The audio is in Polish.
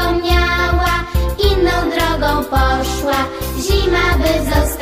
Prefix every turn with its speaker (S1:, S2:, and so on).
S1: zapomniała, inną drogą poszła, zima by została.